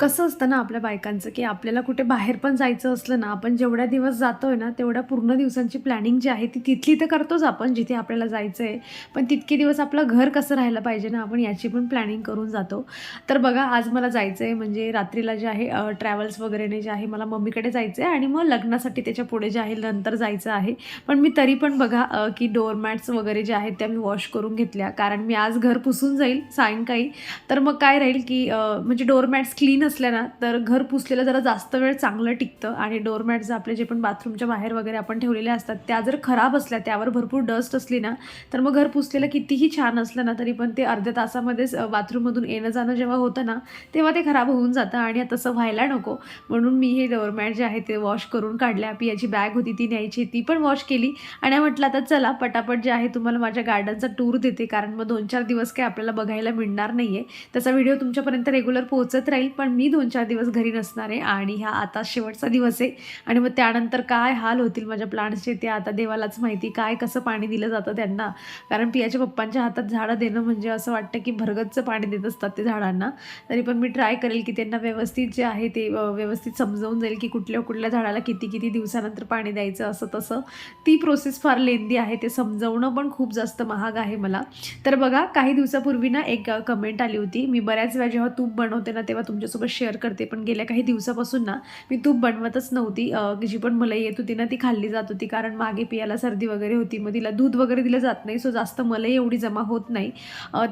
कसं असतं ना आपल्या बायकांचं की आपल्याला कुठे बाहेर पण जायचं असलं ना आपण जेवढ्या दिवस जातोय ना तेवढ्या पूर्ण दिवसांची प्लॅनिंग जी आहे ती तिथली तर करतोच आपण जिथे आपल्याला जायचं आहे पण तितके दिवस आपलं घर कसं राहायला पाहिजे ना आपण याची पण प्लॅनिंग करून जातो. तर बघा आज मला जायचं आहे म्हणजे रात्रीला जे आहे ट्रॅव्हल्स वगैरेने जे आहे मला मम्मीकडे जायचं आहे आणि मग लग्नासाठी त्याच्या पुढे जे आहे नंतर जायचं आहे. पण मी तरी पण बघा की डोअरमॅट्स वगैरे ज्या आहेत त्या मी वॉश करून घेतल्या. कारण मी आज घर पुसून जाईल सायंकाळी. तर मग काय राहील की म्हणजे डोअरमॅट्स क्लीन असल्या ना तर घर पुसलेलं जरा जास्त वेळ चांगलं टिकतं आणि डोरमॅट्स आपले जे पण बाथरूमच्या बाहेर वगैरे आपण ठेवलेले असतात त्या जर खराब असल्या त्यावर भरपूर डस्ट असली ना तर मग घर पुसलेलं कितीही छान असलं ना तरी पण ते अर्ध्या तासामध्येच बाथरूममधून येणं जाणं जेव्हा होतं ना तेव्हा ते खराब होऊन जातं आणि तसं व्हायला नको. म्हणून मी हे डोअरमॅट जे आहे ते वॉश करून काढल्या. पियाची बॅग होती ती न्यायची ती पण वॉश केली. आणि म्हटलं आता चला पटापट जे आहे तुम्हाला माझ्या गार्डनचा टूर देते कारण मग दोन चार दिवस काय आपल्याला बघायला मिळणार नाही आहे त्याचा व्हिडिओ तुमच्यापर्यंत रेग्युलर पोहोचत राहील पण मी दोन चार दिवस घरी नसणार आहे आणि हा आता शेवटचा दिवस आहे. आणि मग त्यानंतर काय हाल होतील माझ्या प्लांट्सचे ते आता देवालाच माहिती काय कसं पाणी दिलं जातं त्यांना. कारण पियाच्या पप्पांच्या हातात झाडं देणं म्हणजे असं वाटतं की भरगतचं पाणी देत असतात ते झाडांना. तरी पण मी ट्राय करेल की त्यांना व्यवस्थित जे आहे ते व्यवस्थित समजावून जाईल की कुठल्या कुठल्या झाडाला किती किती दिवसानंतर पाणी द्यायचं असं तसं. ती प्रोसेस फार लेंदी आहे ते समजवणं पण खूप जास्त महाग आहे मला. तर बघा काही दिवसापूर्वी ना एक कमेंट आली होती. मी बऱ्याच वेळा जेव्हा तूप बनवते ना तेव्हा तुमच्यासोबत शेअर करते. पण गेल्या काही दिवसापासून ना मी तूप बनवतच नव्हती. जी पण मलाई येत होती ना ती खाल्ली जात होती. कारण मागे पियाला सर्दी वगैरे होती. मग तिला दूध वगैरे दिलं जात नाही. सो जास्त मलाई एवढी जमा होत नाही.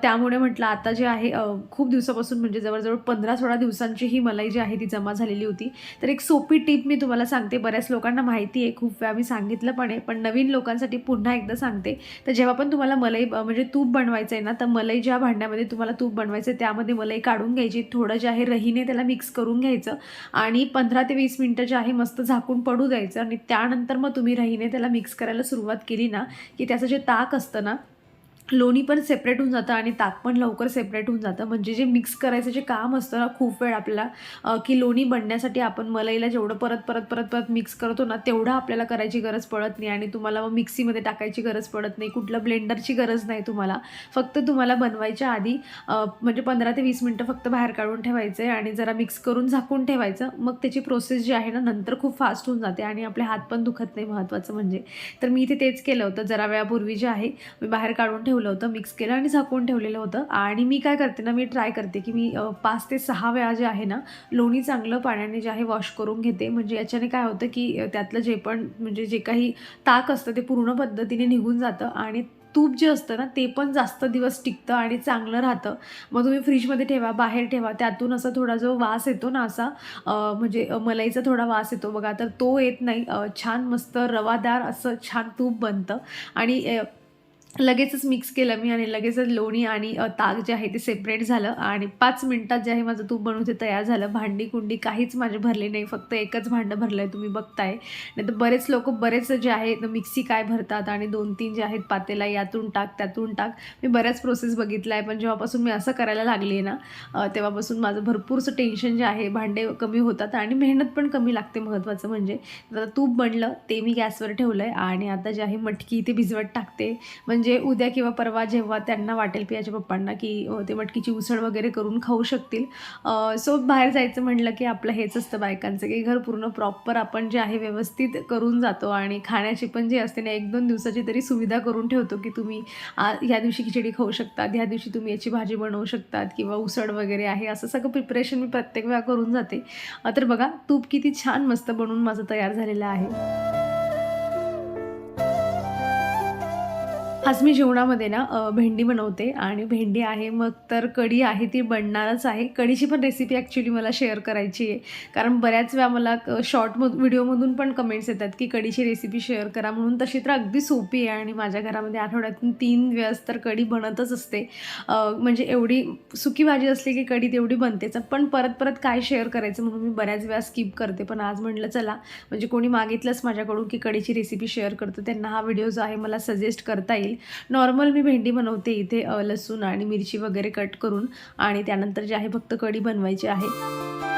त्यामुळे म्हटलं आता जे आहे खूप दिवसापासून म्हणजे जवळजवळ पंधरा सोळा दिवसांची ही मलाई जी आहे ती जमा झालेली होती. तर एक सोपी टीप मी तुम्हाला सांगते. बऱ्याच लोकांना माहिती आहे. खूप वेळा मी सांगितलं पण आहे. पण नवीन लोकांसाठी पुन्हा एकदा सांगते. तर जेव्हा पण तुम्हाला मलाई म्हणजे तूप बनवायचं आहे ना तर मलाई ज्या भांड्यामध्ये तुम्हाला तूप बनवायचं आहे त्यामध्ये मलाई काढून घ्यायची. थोडं जे आहे रहीने त्याला मिक्स करून घ्यायचं. आणि पंधरा ते वीस मिनटं जे आहे मस्त झाकून पडू द्यायचं. आणि त्यानंतर मग तुम्ही रहीने त्याला मिक्स करायला सुरुवात केली ना की त्याचं जे ताक असतं ना लोणी पण सेपरेट होऊन जातं आणि ताक पण लवकर सेपरेट होऊन जातं. म्हणजे जे मिक्स करायचं जे काम असतं ना खूप वेळ आपल्याला की लोणी बनण्यासाठी आपण मलईला जेवढं परत परत परत परत मिक्स करतो ना तेवढं आपल्याला करायची गरज पडत नाही आणि तुम्हाला मग मिक्सीमध्ये टाकायची गरज पडत नाही. कुठलं ब्लेंडरची गरज नाही तुम्हाला. फक्त तुम्हाला बनवायच्या आधी म्हणजे पंधरा ते वीस मिनटं फक्त बाहेर काढून ठेवायचं आहे आणि जरा मिक्स करून झाकून ठेवायचं. मग त्याची प्रोसेस जी आहे ना नंतर खूप फास्ट होऊन जाते आणि आपले हात पण दुखत नाही महत्त्वाचं म्हणजे. तर मी इथे तेच केलं होतं. जरा वेळापूर्वी जे आहे मी बाहेर काढून ठेवलं होतं मिक्स केलं आणि झाकून ठेवलेलं होतं. आणि मी काय करते ना मी ट्राय करते की मी पाच ते सहा वेळा जे आहे ना लोणी चांगलं पाण्याने जे आहे वॉश करून घेते. म्हणजे याच्याने काय होतं की त्यातलं जे पण म्हणजे जे काही ताक असतं ते पूर्ण पद्धतीने निघून जातं आणि तूप जे असतं ना ते पण जास्त दिवस टिकतं आणि चांगलं राहतं. मग तुम्ही फ्रीजमध्ये ठेवा बाहेर ठेवा त्यातून असा थोडा जो वास येतो ना असा म्हणजे मलाईचा थोडा वास येतो बघा तर तो येत नाही. छान मस्त रवादार असं छान तूप बनतं. आणि लगेचच मिक्स केलं मी आणि लगेचच लोणी आणि ताक जे आहे ते सेपरेट झालं आणि पाच मिनटात जे आहे माझं तूप बनवून ते तयार झालं. भांडी कुंडी काहीच माझे भरले नाही फक्त एकच भांडं भरलं आहे तुम्ही बघताय. नाही तर बरेच लोक बरेच जे आहेत मिक्सी काय भरतात आणि दोन तीन जे आहेत पातेला यातून टाक त्यातून टाक. मी बऱ्याच प्रोसेस बघितला आहे पण जेव्हापासून मी असं करायला लागली आहे ना तेव्हापासून माझं भरपूरसं टेन्शन जे आहे भांडे कमी होतात आणि मेहनत पण कमी लागते महत्त्वाचं म्हणजे. आता तूप बनलं ते मी गॅसवर ठेवलं आहे आणि आता जे आहे मटकी ते भिजवत टाकते. म्हणजे म्हणजे उद्या किंवा परवा जेव्हा त्यांना वाटेल पियाच्या पप्पांना की ते मटकीची उसळ वगैरे करून खाऊ शकतील. सो बाहेर जायचं म्हटलं की आपलं हेच असतं बायकांचं की घर पूर्ण प्रॉपर आपण जे आहे व्यवस्थित करून जातो आणि खाण्याची पण जी असते ना एक दोन दिवसाची तरी सुविधा करून ठेवतो की तुम्ही आ, ह्या दिवशी खिचडी खाऊ शकतात ह्या दिवशी तुम्ही याची भाजी बनवू शकतात किंवा उसळ वगैरे आहे असं सगळं प्रिपरेशन मी प्रत्येक वेळा करून जाते. तर बघा तूप किती छान मस्त बनवून माझं तयार झालेलं आहे. आज मी जेवणामध्ये ना भेंडी बनवते आणि भेंडी आहे मग तर कढी आहे ती बनणारच आहे. कढीची पण रेसिपी ॲक्च्युली मला शेअर करायची आहे. कारण बऱ्याच वेळा मला शॉर्ट व्हिडिओमधून पण कमेंट्स येतात की कढीची रेसिपी शेअर करा म्हणून. तशी तर अगदी सोपी आहे आणि माझ्या घरामध्ये आठवड्यातून तीन वेळेस तर कढी बनतच असते. म्हणजे एवढी सुकी भाजी असली की कढी तेवढी बनतेच. पण परत परत काय शेअर करायचं म्हणून मी बऱ्याच वेळा स्किप करते. पण आज म्हटलं चला म्हणजे कोणी मागितलंच माझ्याकडून की कढीची रेसिपी शेअर करतो त्यांना हा व्हिडिओ जो आहे मला सजेस्ट करता येईल. नॉर्मल मी भेंडी बनवते इथे लसूण आणि मिरची वगैरे कट करून आणि त्यानंतर जे आहे फक्त कढी बनवायची आहे.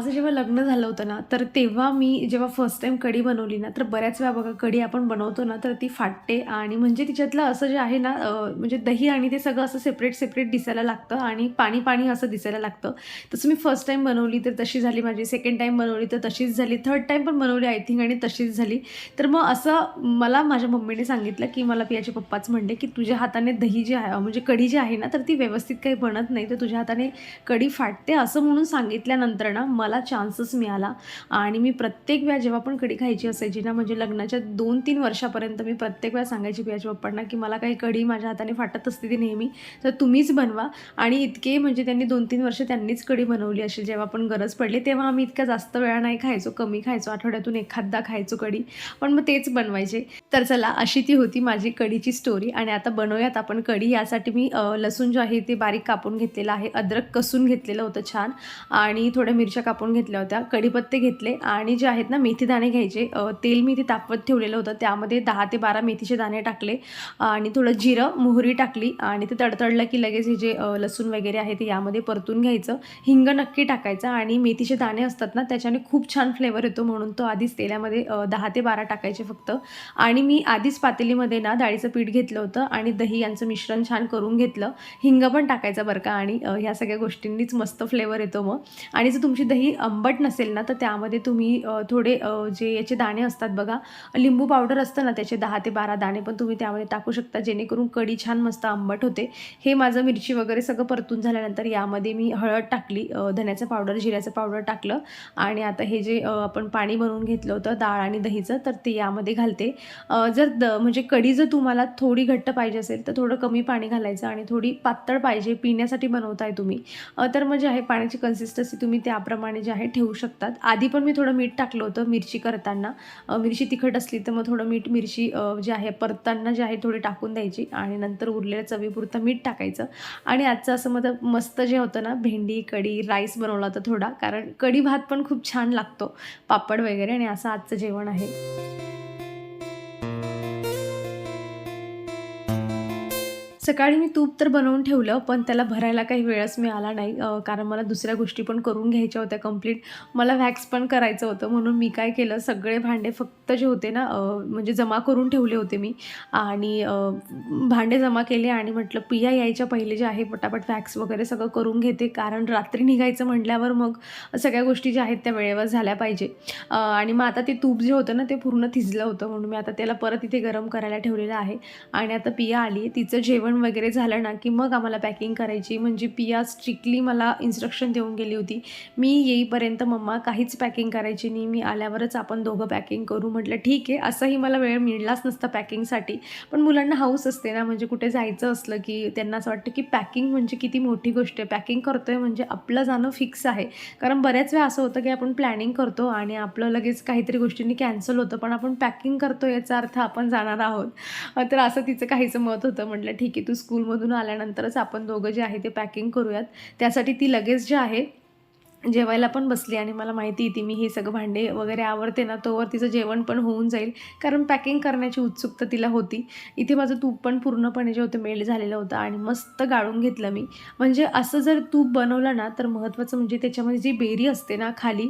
माझं जेव्हा लग्न झालं होतं ना तर तेव्हा मी जेव्हा फर्स्ट टाईम कढी बनवली ना तर बऱ्याच वेळा बघा कढी आपण बनवतो ना तर ती फाटते आणि म्हणजे तिच्यातलं असं जे आहे ना म्हणजे दही आणि ते सगळं असं सेपरेट सेपरेट दिसायला लागतं आणि पाणी पाणी असं दिसायला लागतं. तसं मी फर्स्ट टाईम बनवली तर तशी झाली माझी सेकंड टाईम बनवली तर तशीच झाली थर्ड टाईम पण बनवली आय थिंक आणि तशीच झाली. तर मग असं मला माझ्या मम्मीने सांगितलं की मला पियाचे पप्पाच म्हणले की तुझ्या हाताने दही जी आहे म्हणजे कढी जी आहे ना तर ती व्यवस्थित काही बनत नाही तर तुझ्या हाताने कढी फाटते असं म्हणून सांगितल्यानंतर ना मला चान्सच मिळाला. आणि मी प्रत्येक वेळा जेव्हा पण कढी खायची असायची ना म्हणजे लग्नाच्या दोन तीन वर्षापर्यंत मी प्रत्येक वेळा सांगायची पियाच्या पप्पांना की मला काही कढी माझ्या हाताने फाटत असते ती नेहमी तर तुम्हीच बनवा. आणि इतके म्हणजे त्यांनी दोन तीन वर्ष त्यांनीच कढी बनवली असेल जेव्हा पण गरज पडली तेव्हा आम्ही इतक्या जास्त वेळा नाही खायचो कमी खायचो आठवड्यातून एखादा खायचो कढी. पण मग तेच बनवायचे. तर चला अशी ती होती माझी कढीची स्टोरी आणि आता बनवूयात आपण कढी. यासाठी मी लसूण जो आहे ते बारीक कापून घेतलेलं आहे. अद्रक कसून घेतलेलं होतं छान. आणि थोड्या मिरच्या कापून घेतल्या होत्या कढीपत्ते घेतले आणि जे आहेत ना मेथी दाणे घ्यायचे तेल मी ते तापवत ठेवलेलं होतं. त्यामध्ये दहा ते बारा मेथीचे दाणे टाकले आणि थोडं जिरं मोहरी टाकली आणि ते तडतडलं की लगेच हे जे लसूण वगैरे आहे ते यामध्ये परतून घ्यायचं. हिंग नक्की टाकायचं आणि मेथीचे दाणे असतात ना त्याच्याने खूप छान फ्लेवर येतो म्हणून तो आधीच तेलामध्ये दहा ते बारा टाकायचे फक्त. आणि मी आधीच पातेलीमध्ये ना डाळीचं पीठ घेतलं होतं आणि दही यांचं मिश्रण छान करून घेतलं. हिंग पण टाकायचं बरं का आणि ह्या सगळ्या गोष्टींनीच मस्त फ्लेवर येतो मग. आणि जर तुमची दही आंबट नसेल ना तर त्यामध्ये तुम्ही थोडे जे याचे दाणे असतात बघा लिंबू पावडर असतं ना त्याचे दहा ते बारा दाणे पण तुम्ही त्यामध्ये टाकू शकता जेणेकरून कढी छान मस्त आंबट होते. हे माझं मिरची वगैरे सगळं परतून झाल्यानंतर यामध्ये मी हळद टाकली धन्याचं धण्याचं पावडर जिऱ्याचं पावडर टाकलं आणि आता हे जे आपण पाणी बनवून घेतलं होतं डाळ आणि दहीचं तर ते यामध्ये घालते. जर द म्हणजे कढी जर तुम्हाला थोडी घट्ट पाहिजे असेल तर थोडं कमी पाणी घालायचं आणि थोडी पातळ पाहिजे पिण्यासाठी बनवताय तुम्ही. तर म्हणजे आहे पाण्याची कन्सिस्टन्सी तुम्ही त्याप्रमाणे जे आहे ठेवू शकतात. आधी पण मी थोडं मीठ टाकलं होतं मिरची करताना. मिरची तिखट असली तर मग थोडं मीठ मिरची जे आहे परताना जे आहे थोडी टाकून द्यायची आणि नंतर उरलेलं चवीपुरतं मीठ टाकायचं. आणि आजचं असं मग मस्त जे होतं ना भेंडी कढी राईस बनवला होता थोडा. कारण कढी भात पण खूप छान लागतो पापड वगैरे आणि असं आजचं जेवण आहे. सकाळी मी तूप तर बनवून ठेवलं पण त्याला भरायला काही वेळच मिळाला नाही. कारण मला दुसऱ्या गोष्टी पण करून घ्यायच्या होत्या कंप्लीट मला वॅक्स पण करायचं होतं म्हणून मी काय केलं सगळे भांडे फक्त जे होते ना म्हणजे जमा करून ठेवले होते मी. आणि भांडे जमा केले आणि म्हटलं पिया यायच्या पहिले जे आहे पटापट वॅक्स वगैरे सगळं करून घेते कारण रात्री निघायचं म्हटल्यावर मग सगळ्या गोष्टी ज्या आहेत त्या वेळेवर झाल्या पाहिजे. आणि मग आता ते तूप जे होतं ना ते पूर्ण थिजलं होतं म्हणून मी आता त्याला परत इथे गरम करायला ठेवलेलं आहे. आणि आता पिया आली तिचं जेवण वगैरे झालं ना की मग आम्हाला पॅकिंग करायची. म्हणजे पिया स्ट्रिक्टली मला इन्स्ट्रक्शन देऊन गेली होती. मी येईपर्यंत मम्मा काहीच पॅकिंग करायची नाही. मी आल्यावरच आपण दोघं पॅकिंग करू. म्हटलं ठीक आहे. असंही मला वेळ मिळलाच नसता पॅकिंगसाठी. पण मुलांना हाऊस असते ना. म्हणजे कुठे जायचं असलं की त्यांना असं वाटतं की पॅकिंग म्हणजे किती मोठी गोष्ट आहे. पॅकिंग करतोय म्हणजे आपलं जाणं फिक्स आहे. कारण बऱ्याच वेळा असं होतं की आपण प्लॅनिंग करतो आणि आपलं लगेच काहीतरी गोष्टींनी कॅन्सल होतं. पण आपण पॅकिंग करतो याचा अर्थ आपण जाणार आहोत. तर असं तिचं काहीचं मत होतं. म्हटलं ठीक आहे तू स्कूलमधून आल्यानंतरच आपण दोघं जे आहे ते पॅकिंग करूयात. त्यासाठी ती लगेच जे आहे जेवायला पण बसली आणि मला माहिती ती मी हे सगळं भांडे वगैरे आवडते ना तोवर तिचं जेवण पण होऊन जाईल. कारण पॅकिंग करण्याची उत्सुकता तिला होती. इथे माझं तूप पण पूर्णपणे जे होतं मेल्ट झालेलं होतं आणि मस्त गाळून घेतलं मी. म्हणजे असं जर तूप बनवलं ना तर महत्त्वाचं म्हणजे त्याच्यामध्ये जी बेरी असते ना खाली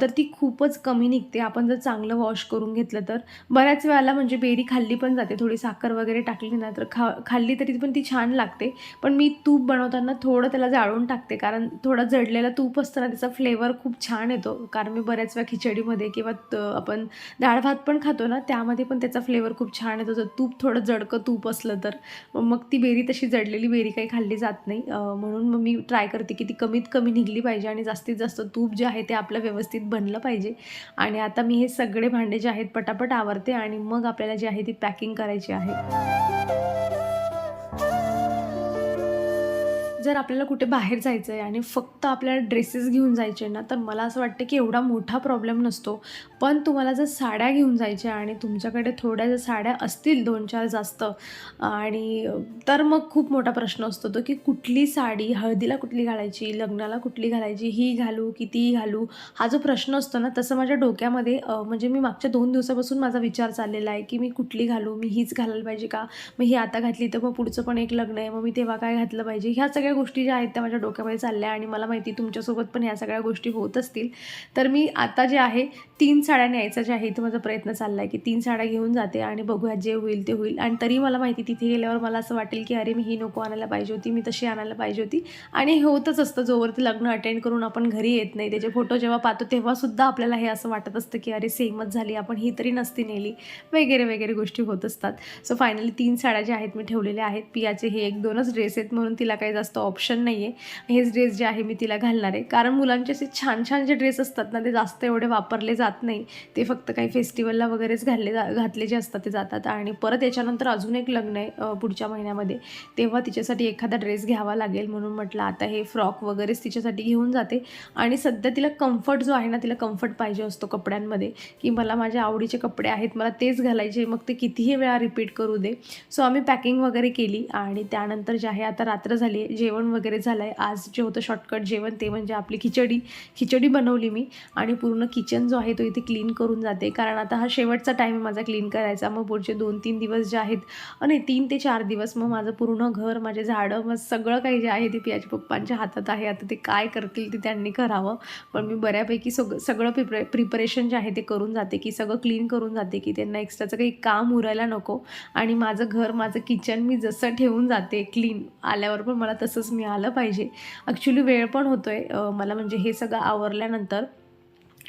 तर ती खूपच कमी निघते. आपण जर चांगलं वॉश करून घेतलं तर. बऱ्याच वेळाला म्हणजे बेरी खाल्ली पण जाते. थोडी साखर वगैरे टाकली ना तर खा खाल्ली तरी पण ती छान लागते. पण मी तूप बनवताना थोडं त्याला जाळून टाकते. कारण थोडं जडलेलं तूप असतं ना त्याचा फ्लेवर खूप छान येतो. कारण मी बऱ्याच वेळा खिचडीमध्ये किंवा त- आपण डाळ भात पण खातो ना त्यामध्ये पण त्याचा फ्लेवर खूप छान येतो. जर तूप थोडं जडकं तूप असलं तर. मग ती बेरी तशी जडलेली बेरी काही खाल्ली जात नाही. म्हणून मग मी ट्राय करते की ती कमीत कमी निघली पाहिजे आणि जास्तीत जास्त तूप जे आहे ते आपलं व्यवस्थित बनलं पाहिजे. आणि आता मी हे सगळे भांडे जे आहेत पटापट आवरते आणि मग आपल्याला जे आहे ती पॅकिंग करायची आहे. जर आपल्याला कुठे बाहेर जायचं आहे आणि फक्त आपल्याला ड्रेसेस घेऊन जायचे ना तर मला असं वाटतं की एवढा मोठा प्रॉब्लेम नसतो. पण तुम्हाला जर साड्या घेऊन जायच्या आणि तुमच्याकडे थोड्या जर साड्या असतील दोन चार जास्त आणि तर मग खूप मोठा प्रश्न असतो तो की कुठली साडी हळदीला कुठली घालायची लग्नाला कुठली घालायची ही घालू की ती घालू हा जो प्रश्न असतो ना तसं माझ्या डोक्यामध्ये म्हणजे मी मागच्या दोन दिवसापासून माझा विचार चाललेला आहे की मी कुठली घालू मी हीच घालायला पाहिजे का? मग ही आता घातली तर मग पुढचं पण एक लग्न आहे मग मी तेव्हा काय घातलं पाहिजे? ह्या सगळ्या सगळ्या गोष्टी ज्या आहेत त्या माझ्या डोक्यामध्ये चालल्या आणि मला माहिती तुमच्यासोबत पण ह्या सगळ्या गोष्टी होत असतील. तर मी आता जे आहे तीन साड्या न्यायचा जे आहे इथं माझा प्रयत्न चालला आहे की तीन साड्या घेऊन जाते आणि बघूया जे होईल ते होईल. आणि तरी मला माहिती तिथे गेल्यावर मला असं वाटेल की अरे मी ही नको आणायला पाहिजे होती मी तशी आणायला पाहिजे होती. आणि हे होतच असतं जोवरती लग्न अटेंड करून आपण घरी येत नाही. त्याचे फोटो जेव्हा पाहतो तेव्हासुद्धा आपल्याला हे असं वाटत असतं की अरे सेमच झाली आपण ही तरी नसती नेली. वगैरे वगैरे गोष्टी होत असतात. सो फायनली तीन साड्या ज्या आहेत मी ठेवलेल्या आहेत. पियाचे हे एक दोनच ड्रेस आहेत म्हणून तिला काही जास्त ऑप्शन नाही आहे हेच ड्रेस जे आहे मी तिला घालणार आहे. कारण मुलांचे असे छान छान जे ड्रेस असतात ना ते जास्त एवढे वापरले जात नाही. ते फक्त काही फेस्टिवलला वगैरेच घालले जा घातले जे असतात ते जातात. आणि परत याच्यानंतर अजून एक लग्न आहे पुढच्या महिन्यामध्ये. तेव्हा तिच्यासाठी एखादा ड्रेस घ्यावा लागेल म्हणून म्हटलं आता हे फ्रॉक वगैरेच तिच्यासाठी घेऊन जाते. आणि सध्या तिला कम्फर्ट जो आहे ना तिला कम्फर्ट पाहिजे असतो कपड्यांमध्ये. की मला माझ्या आवडीचे कपडे आहेत मला तेच घालायचे मग ते कितीही वेळा रिपीट करू दे. सो आम्ही पॅकिंग वगैरे केली. आणि त्यानंतर जे आहे आता रात्र झाली जे जेवण वगैरे झालं आहे आज जे होतं शॉर्टकट जेवण ते म्हणजे आपली खिचडी. खिचडी बनवली मी आणि पूर्ण किचन जो आहे तो इथे क्लीन करून जाते. कारण आता हा शेवटचा टाईम आहे माझा क्लीन करायचा. मग पुढचे दोन तीन दिवस जे आहेत आणि नाही तीन ते चार दिवस मग माझं पूर्ण घर माझे झाडं मग सगळं काही जे आहे ते पियाच्या पप्पांच्या हातात आहे. आता ते काय करतील ते त्यांनी करावं. पण मी बऱ्यापैकी सग सगळं प्रिपरे प्रिपरेशन जे आहे ते करून जाते की सगळं क्लीन करून जाते की त्यांना एक्स्ट्राचं काही काम उरायला नको. आणि माझं घर माझं किचन मी जसं ठेवून जाते क्लीन आल्यावर पण मला तसं तसंच मिळालं पाहिजे. ॲक्च्युली वेळ पण होतो आहे मला म्हणजे हे सगळं आवरल्यानंतर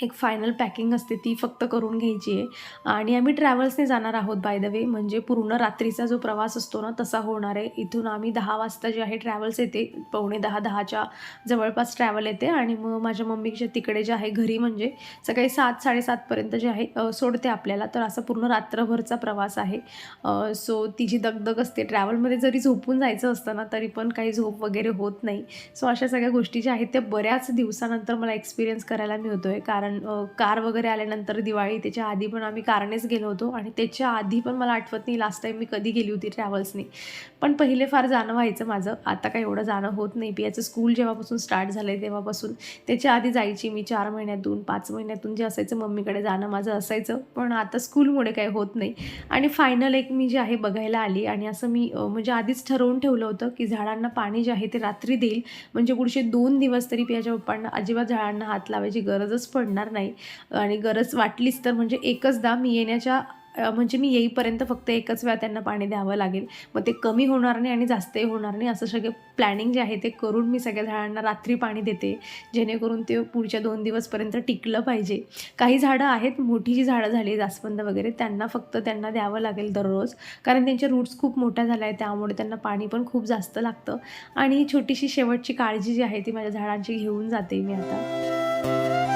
एक फायनल पॅकिंग असते ती फक्त करून घ्यायची आहे. आणि आम्ही ट्रॅव्हल्सने जाणार आहोत बाय द वे म्हणजे पूर्ण रात्रीचा जो प्रवास असतो ना तसा होणार आहे. इथून आम्ही दहा वाजता जे आहे ट्रॅव्हल्स येते. पावणे दहा दहाच्या जवळपास ट्रॅव्हल येते. आणि मग माझ्या मम्मीच्या तिकडे जे आहे घरी म्हणजे सकाळी सात साडेसातपर्यंत जे आहे सोडते आपल्याला. तर असा पूर्ण रात्रभरचा प्रवास आहे. सो तिची दगदग असते ट्रॅव्हलमध्ये जरी झोपून जायचं असतं ना तरी पण काही झोप वगैरे होत नाही. सो अशा सगळ्या गोष्टी ज्या आहेत त्या बऱ्याच दिवसानंतर मला एक्सपिरियन्स करायला मिळतो आहे कारण कारण कार वगैरे आल्यानंतर दिवाळी त्याच्या आधी पण आम्ही कारनेच गेलो होतो आणि त्याच्या आधी पण मला आठवत नाही लास्ट टाईम मी कधी गेली होती ट्रॅव्हल्सनी पण पहिले फार जाणं व्हायचं माझं. आता काय एवढं जाणं होत नाही. पियाचं स्कूल जेव्हापासून स्टार्ट झालं आहे तेव्हापासून. त्याच्या आधी जायची मी चार महिन्यातून पाच महिन्यातून जे असायचं मम्मीकडे जाणं माझं असायचं. पण आता स्कूलमुळे काही होत नाही. आणि फायनल एक मी जे आहे बघायला आली आणि असं मी म्हणजे आधीच ठरवून ठेवलं होतं की झाडांना पाणी जे आहे ते रात्री देईल. म्हणजे पुढचे दोन दिवस तरी पियाच्या पप्पांना अजिबात झाडांना हात लावायची गरजच पडणार नाही. आणि गरज वाटलीच तर म्हणजे एकचदा मी येण्याच्या म्हणजे मी येईपर्यंत फक्त एकच वेळा त्यांना पाणी द्यावं लागेल. मग ते कमी होणार नाही आणि जास्तही होणार नाही. असं सगळे प्लॅनिंग जे आहे ते करून मी सगळ्या झाडांना रात्री पाणी देते. जेणेकरून ते पुढच्या दोन दिवसपर्यंत टिकलं पाहिजे. काही झाडं आहेत मोठी जी झाडं झाली जास्वंद वगैरे त्यांना फक्त त्यांना द्यावं लागेल दररोज. कारण त्यांच्या रूट्स खूप मोठ्या झाल्या आहेत त्यामुळे त्यांना पाणी पण खूप जास्त लागतं. आणि छोटीशी शेवटची काळजी जी आहे ती माझ्या झाडांची घेऊन जाते मी आता.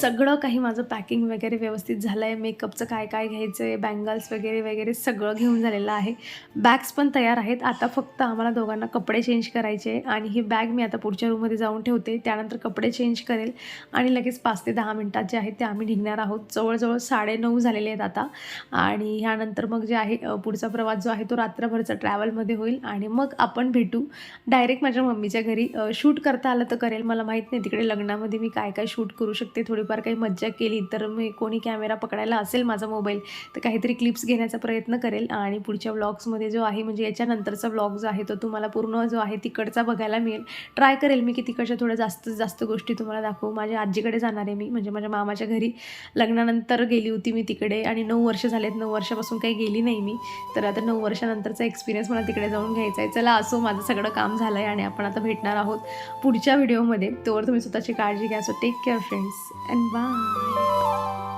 सगळं काही माझं पॅकिंग वगैरे व्यवस्थित झालं आहे मेकअपचं काय काय घ्यायचं आहे बँगल्स वगैरे वगैरे सगळं घेऊन झालेलं आहे. बॅग्स पण तयार आहेत. आता फक्त आम्हाला दोघांना कपडे चेंज करायचे आणि ही बॅग मी आता पुढच्या रूममध्ये जाऊन ठेवते. त्यानंतर कपडे चेंज करेल आणि लगेच पाच ते दहा मिनटात जे आहेत ते आम्ही निघणार आहोत. जवळजवळ साडेनऊ झालेले आहेत आता. आणि ह्यानंतर मग जे आहे पुढचा प्रवास जो आहे तो रात्रभरचा ट्रॅव्हलमध्ये होईल आणि मग आपण भेटू. डायरेक्ट माझ्या मम्मीच्या घरी. शूट करता आलं तर करेल. मला माहीत नाही तिकडे लग्नामध्ये मी काय काय शूट करू शकते थोडीफार काही मज्जा केली तर मी कोणी कॅमेरा पकडायला असेल माझा मोबाईल तर काहीतरी क्लिप्स घेण्याचा प्रयत्न करेल. आणि पुढच्या व्लॉग्समध्ये जो आहे म्हणजे याच्यानंतरचा व्लॉग जो आहे तो तुम्हाला पूर्ण जो आहे तिकडचा बघायला मिळेल. ट्राय करेल मी की तिकडच्या थोड्या जास्त जास्त गोष्टी तुम्हाला दाखवू. माझ्या आजीकडे जाणार आहे मी म्हणजे माझ्या मामाच्या घरी लग्नानंतर गेली होती मी तिकडे. आणि नऊ वर्ष झालेत नऊ वर्षापासून काही गेली नाही मी. तर आता नऊ वर्षानंतरचा एक्सपिरियन्स मला तिकडे जाऊन घ्यायचा आहे. चला असो माझं सगळं काम झालं आहे आणि आपण आता भेटणार आहोत पुढच्या व्हिडिओमध्ये. तोवर तुम्ही स्वतःची काळजी घ्या. So take care friends anh vai